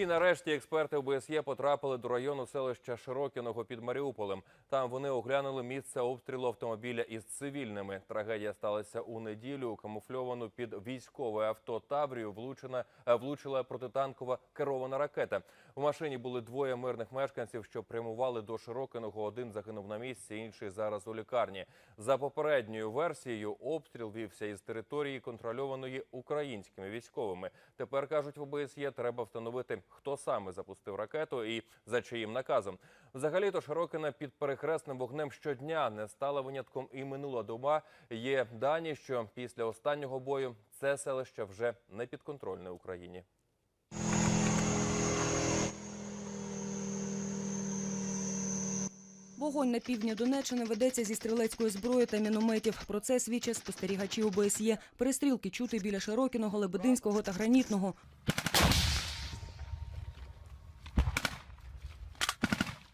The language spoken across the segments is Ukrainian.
І нарешті експерти ОБСЄ потрапили до району селища Широкіного під Маріуполем. Там вони оглянули місце обстрілу автомобіля із цивільними. Трагедія сталася у неділю. Камуфльовану під військове авто Таврію влучена е, влучила протитанкова керована ракета. У машині були двоє мирних мешканців, що прямували до Широкиного. Один загинув на місці, інший зараз у лікарні. За попередньою версією, обстріл вівся із території, контрольованої українськими військовими. Тепер кажуть в ОБСЄ, треба встановити, хто саме запустив ракету і за чиїм наказом. Взагалі, то Широкина під перехресним вогнем щодня не стала винятком і минула доба. Є дані, що після останнього бою це селище вже не підконтрольне Україні. Вогонь на півдні Донеччини ведеться зі стрілецької зброї та мінометів. Про це свідчать спостерігачі ОБСЄ. Перестрілки чути біля Широкіного, Лебединського та Гранітного.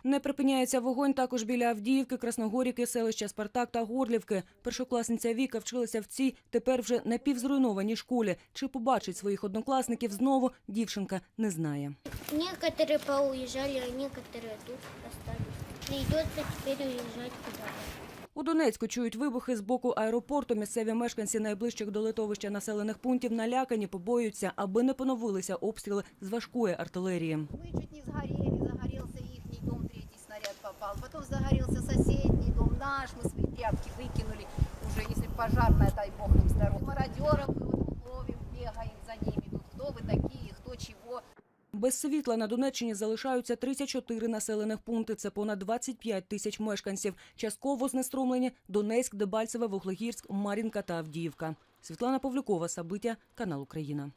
Не припиняється вогонь також біля Авдіївки, Красногорівки, селища Спартак та Горлівки. Першокласниця Віка вчилася в цій тепер вже напівзруйнованій школі. Чи побачить своїх однокласників знову, дівчинка не знає. Некоторые поуезжали, а некоторые тут остались. Придется теперь уезжать куда-то. У Донецьку чують вибухи з боку аеропорту. Місцеві мешканці найближчих до литовища населених пунктів налякані, побоюються, аби не поновилися обстріли з важкої артилерії. Мы чуть не сгорели, попал. Потом загорелся соседний дом наш, мы свои тряпки выкинули. Уже если пожарная, дай бог им здоровья. Мародеров мы вот ловим, бегаем за ними. Тут кто вы такие, кто чего. Без світла на Донеччині залишаються 34 населених пункти. Це понад 25 тисяч мешканців. Частково знеструмлені Донецьк, Дебальцеве, Вуглегірськ, Мар'їнка та Авдіївка. Світлана Павлюкова, Сабиття, канал Україна.